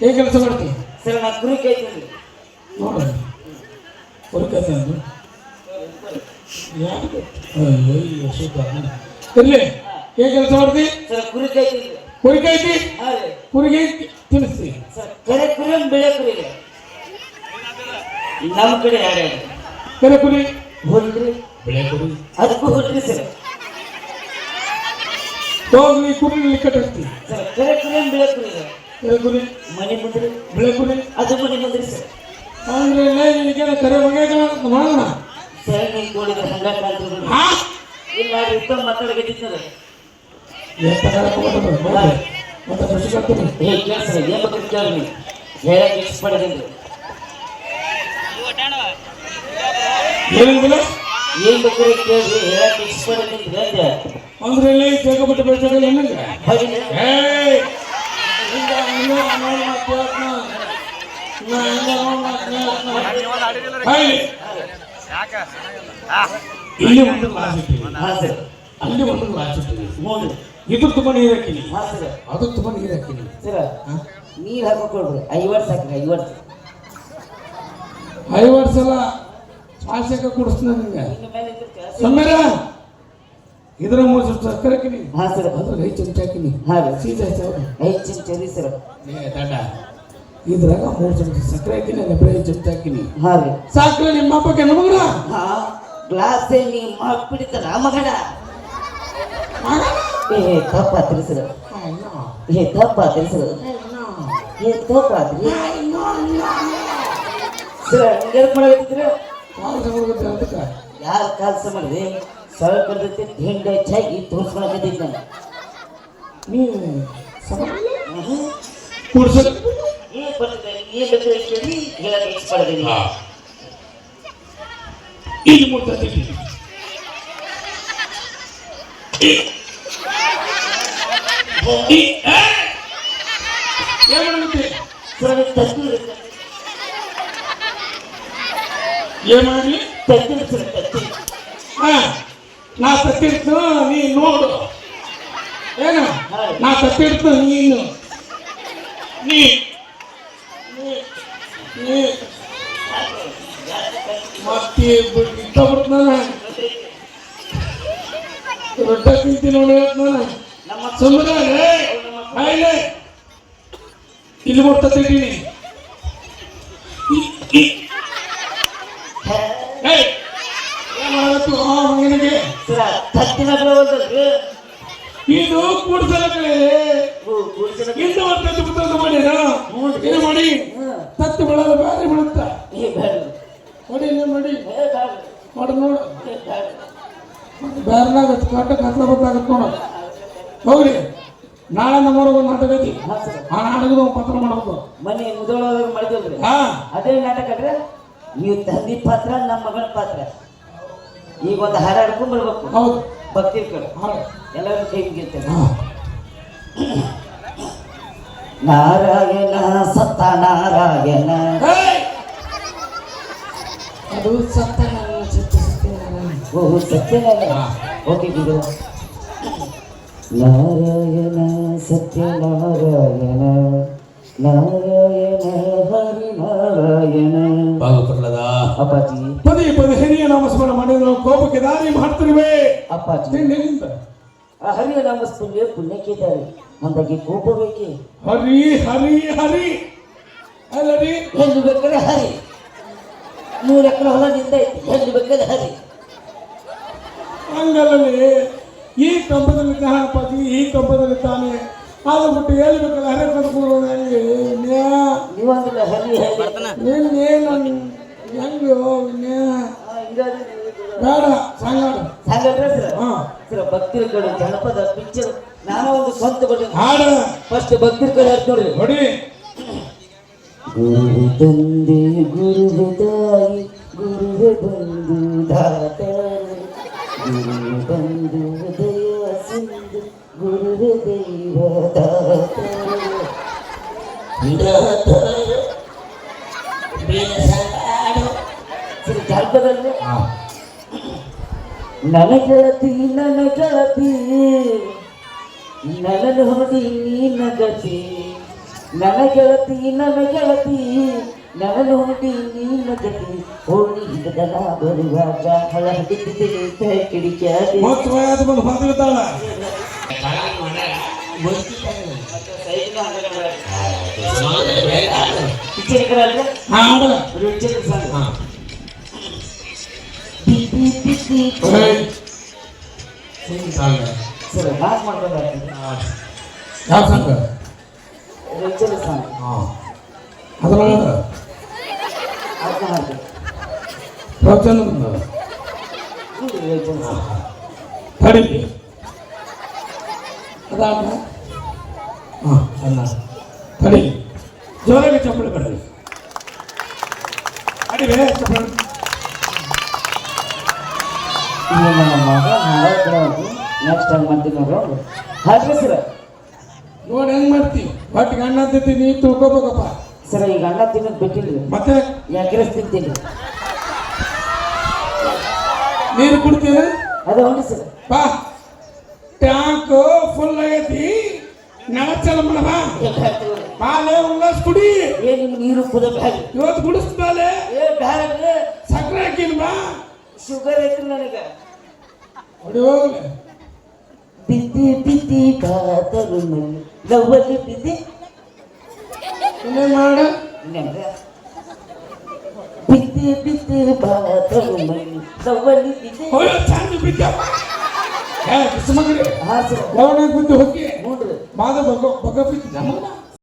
ಹೇಗೆ ಕೆಲಸ ಮಾಡ್ತೀನಿ ಸರ್ ನಾ ಕುರಿ ಕೈತೀನಿ ನೋಡ ಹೊರಕತೆ ಅಂದು ಯಾಕೆ ಅಯ್ಯೋ ಸೂಪ ಇರ್ಲಿ ಹೇಗೆ ಕೆಲಸ ಮಾಡ್ತಿ ಸರ್ ಕುರಿ ಕೈತೀನಿ ಕುರಿಕೆ ಐತಿ ಕುರಿಗೆ ತಿನ್ನಿಸ್ತಿ ಕರೆ ಕಡೆ ಕುರಿ ಹೋಲ್ರಿ ಬೆಳೆ ಕೊಡಿ. ಅದಕ್ಕೂ ಹುಟ್ರಿ ಸರ್. ಹೋಗ್ಲಿ ಕುರಿ ಕಟ್ಟಿ ಸರ್ ಕರೆ ಕುರಿ ಬೆಳೆ ಕುರಿ ಕರೆ. ಮನೆ ಬಂದ್ರಿ ಬೆಳೆ ಕುರಿ. ಅದು ಮನೆ ಬಂದ್ರಿ ಸರ್. ಅಂದ್ರೆ ಇಲ್ಲ ನಿನಗೇನ ಕರೆ ಬಗ್ಗೆ ಮಾಡೋಣ? ಸರ್ ನೀವು ನೋಡಿದ್ರೆ ಹಂಗ ಇಲ್ಲ ಹಾ? ಇಲ್ಲ ಸರ್. ಎಷ್ಟು ಮತ್ತೆ ಪ್ರಶ್ನೆ ಕೇಳ್ತೀನಿ. ಏ ಏನ್ ಕೇಳಿ ನೀವು ಹೇಳಕ್ಕೆ ಇಷ್ಟಪಡೋದಿಲ್ಲ ಏನಿಲ್ಲ ಏನ್ ಬೇಕಾದ್ರೆ ಅಂದ್ರೆ ಇಲ್ಲಿ ಬೆಳೆಸೋದು? ಏಯ್! ಹಿಂಗ. ಹಿಂಗ ಒಂದು ಗ್ಲಾಸ್ ಇಟ್ಟಿವಿ ಹಾ ಸರ್ ಅಲ್ಲಿ ಒಂದು ಇಟ್ಟಿವಿ ನೋಡ್ರಿ ಇದು ತುಂಬ ನೀರು ಹಾಕಿನಿ ಹಾ ಸರ್ ಅದು ತುಂಬ ನೀರು ಹಾಕಿನಿ ಸರ್ ನೀರು ಹಾಕೊಡ್ರಿ ಐವತ್ತು ಹಾಕಿ ಐವತ್ತು. ಐವತ್ತು ಸಲ ಶಾಸಕ ಕುಡಿಸ್ತೀನಿ ನಿಮಗೆ. ಸಮ್ಮೇರ ಇದ್ರ ಮೂರು ಹಾಕಿನಿ ಹಾ ಸರ್. ಅದ್ರ ಐದು ಚಮಚ ಹಾಕಿನಿ. ಹಾ ರೀ ಸೀದಾ. ಐದು ಚಮಚರಿ ಸರ್. ಏ ದಡ್ಡ ಇದ್ರಾಗ ಮೂರು ಚಮಚ ಸಕ್ಕರೆ ಹಾಕಿನಿ ಅಲ್ಲ ಬರೀ ಐದು ಚಮಚ ಹಾಕಿನಿ. ಹಾ ರೀ. ಸಾಕ್ರೆ ನಿಮ್ಮ ಹಬ್ಬಕ್ಕೆ ನಮಗ್ರ ಹಾ ಗ್ಲಾಸ್ ನೀ ಮಾಡ್ಬಿಡಿತಾರ ಮಗಡ ಏ ತಪ್ಪಾತ್ರಿ ಸರ್. ಏ ತಪ್ಪಾತ್ರಿ ಸರ್. ಏ ತಪ್ಪಾತ್ರಿ. ಸರ್ ಹಂಗೆ ಮಾಡಕತ್ತಿದ್ರ ಯಾರ ಕೆಲಸ ಮಾಡಿದೆ? ಸೊಳ್ಳೆ ಕಡ್ದೈತಿ ಹಿಂಡೆ ಹೆಚ್ಚಾಗಿ ತೋರಿಸ್ಕೊಳಕತ್ತಿದ್ದ? ನೀ ಏನ್ ಮಾಡತ್ತೆ ಸರ್ ತತ್ತಿ ಏನ್ ಮಾಡ್ಲಿ ತತ್ತಿ ಸರ್ ತತ್ತಿ ಹಾ, ನಾ ಸತ್ತಿರ್ತು ನೀ ನೋಡು. ಏನು? ನಾ ಸತ್ತಿರ್ತು ನೀನು. ನೀ ಮತ್ತೆ ಇತ್ತ ಬಿಡ್ತಾನ ರೊಟ್ಟ ತಿಂತಿ ನೋಡಿ ನಮ್ಮ ಸುಮ್ಮನೆ ಆಯ್ಲೆ ಇಲ್ಲಿ ತಿಂತೀನಿ. ಏನ್ ಮಗನಿಗೆ? ಸರ ತತ್ತಿನ ಬರೋದಲ್ರಿ ಇದು ಕೂಡ್ಸಲಕ್ಕೆ. ಇಂದು ಒಂದು ಪುಸ್ತಕ ಮಾಡ್ಯಾರ ಇದು ಮಾಡಿ. ತತ್ತು ಬೆಳದ ಬೇರೆ ಬೀಳುತ್ತ? ಬೇಡ. ಮಾಡಿ ಮಾಡಿ ಮಾಡಿ ನೋಡು ಏ ಬೇಡ. ಕಸ ಕಾಟ ಕತ್ಲ ಗೊತ್ತಾಗತ್ತೆ ನೋಡು ಹೋಗ್ರಿ ನಾಳೆ ನಮ್ಮವ್ರ ಒಂದು ನಾಟಕ ಐತಿ. ಆ ನಾಟಕದ ಒಂದು ಪತ್ರ ಮಾಡ್ಬೇಕು. ಮನೆ ಮುದೋಳದಾಗ ಮಾಡಿದ್ವಲ್ರಿ ಹಾ. ಅದೇ ನಾಟಕ ಅಲ್ರಿ ನೀವು ತಂದಿ ಪಾತ್ರ ನಮ್ಮ ಮಗಳ ಪಾತ್ರ. ಈಗ ಒಂದು ಹಾರ ಹಿಡ್ಕೊಂಡ್ ಬರ್ಬೇಕು. ಹೌದು. ಭಕ್ತಿ ಕಡೆ. ಎಲ್ಲರೂ ಕೈ ಗೆಲ್ತೇವೆ ನಾರಾಯಣ ಸತ್ತ ನಾರಾಯಣ! ಅದು ಸತ್ತ ಸತ್ಯ ಸತ್ಯನಾರಾಯಣ. ಓಕೆ ಗುರು. ನಾರಾಯಣ ಸತ್ಯನಾರಾಯಣ. ನಾರಾಯಣ ಹರಿ ನಾರಾಯಣ ಅಪ್ಪಾಜಿ ಪದೇ ಪದೇ ಹಿರಿಯ ನಾಮಸ್ಮರಣ ಮಾಡಿದ್ರು ಕೋಪಕ್ಕೆ ದಾರಿ ಮಾಡ್ತಿರುವೆ. ಅಪ್ಪಾಜಿ. ಆ ಹರಿಯ ನಾಮಸ್ತುಲ್ಯ ಪುಣ್ಯಕ್ಕಿದ್ದಾರೆ ನಮಗೆ ಕೋಪ ಬೇಕೇ? ಹರಿ ಹರಿ ಹರಿ. ಅಲ್ಲರಿ? ಒಂದು ಬೇಕಾದ್ರೆ ಹರಿ. ನೂರು ಎಕರೆ ಹೊಲ ನಿಂದ ಐತಿ ಎಲ್ಲಿ ಬೇಕಾದ್ರೆ ಹರಿ. ಹಂಗಲ್ಲಲ್ಲಿ ಈ ಕಂಬದಲ್ಲಿ ಅಪ್ಪಾಜಿ ಈ ಕಂಬದಲ್ಲಿ ತಾನೆ. ಅದು ಬಿಟ್ಟು ಎಲ್ಲಿ ಬೇಕಾದ್ರೆ ಹರಿ ಹರಿ ನನಗೆ ಹೆಂಗೋ ನೀವು ಬೇಡ ಸಂಗಾಡ ಹಾಗಾದ್ರೆ ಸರ್? ಹಾ. ಸರ್ ಭಕ್ತಿರ ಕಡೆ ಜನಪದ ಪಿಕ್ಚರ್ ನಾನು ಒಂದು ಸ್ವಂತ ಬರ್ತೇನೆ ಹಾಡ. ಫಸ್ಟ್ ಭಕ್ತಿರ ಕಡೆ ಹೇಳ್ತ ನೋಡ್ರಿ? ಹೊಡಿ. ಗುರು ತಂದೆ ಗುರುವೆ ತಾಯಿ ಗುರುವೆ ಬಂಧು ಹಾ. ನನ್ನ ಗೆಳತಿ ನನ್ನ ಗೆಳತಿ ನನ್ನ ನೋಡಿ ನೀನ ಗತಿ ನನ್ನ ಗೆಳತಿ ನನ್ನ ಗೆಳತಿ ನನ್ನ ನೋಡಿ ನೀನ ಗತಿ ಹೋಳಿ ಹಿಡಿದಲ ಬರುವಾಗ ಹಳ ಹಿಡಿದಿದೆ ಕಿಡಿಕ್ಯಾದಿ ಮತ್ತು ವಯಸ್ಸು ಬಂದು ಹಾಡು ರುಚಿಗೆ ಸಂಗ ಸರ್ ನಾಕ್ ಮಾಡ್ಕೊಂಡು ಯಾವ ಸಂಘ ರುಚಿಗೆ ಸಂಗ ಅದ್ರೊಳಗ ಅದನ್ನ ಹಾಕಿ ಪ್ರವಚನ ರುಚಿಗೆ ಸಂಗ ತಡಿಲಿ ಅದಾದ ಹಾಂ ಅನ್ನ ತಡಿಲಿ ಜೋರಾಗಿ ಚಪ್ಪಲಿ ಬರಲಿ ಅಡಿವೆ ಚಪ್ಪಲಿ ಈಗ ನಮ್ಮ ನೆಕ್ಸ್ಟ್ ಹಂಗೆ ಮಾಡ್ತೀನಿ ನೋಡ್ರಿ ಹಾಕ್ರಿ ಸರ್. ನೋಡಿ ಹೆಂಗ್ ಮಾಡ್ತಿ? ಬಟ್ ಗಂಡ ತಿಂತಿ ನೀ ತಿಳ್ಕೊಬೇಕಪ್ಪ ಸರ್ ಈಗ ಅಣ್ಣ ತಿನ್ನೋದು ಬಿಟ್ಟಿಲ್ಲ ಮತ್ತೆ? ಯಾಕೆ ತಿಂತೀನಿ. ನೀರು ಕುಡ್ತೀರ ಅದು ಹೌದು ಸರ್. ಬಾ. ಟ್ಯಾಂಕ್ ಫುಲ್ ಆಗೈತಿ. ನಳ ಚಲ ಮಾಡ ಬಾ ಬಾಲೆ ಉಲ್ಲಾಸ್ ಕುಡಿ. ಏ ನಿಮ್ ನೀರು ಕುದ ಬ್ಯಾಡ? ಇವತ್ತು ಕುಡಿಸ್ ಬಾಲೆ ಏ ಬ್ಯಾಡ್ರಿ ಸಕ್ಕರೆ ಹಾಕಿನ ಬಾ ಶುಗರ್ ಐತ್ರಿ ನನಗೆ. ಬಿದ್ದಿ ಬಿದ್ದಿ ಕಾತರು ಮಣ್ಣು ಲವ್ವಲ್ಲಿ ಬಿದ್ದಿ. ಮಾಡ? ಬಿದ್ದಿ ಬಿದ್ದಿ ಬಾತರು ಮಣ್ಣು ಲವ್ವಲ್ಲಿ ಬಿದ್ದಿ. ಚಂದ ಬಿದ್ದ. ಬಿದ್ದು ಹೋಗಿ. ನೋಡ್ರಿ. ಬಾದ ಬಗ ಬಗ ಬಿದ್ದ.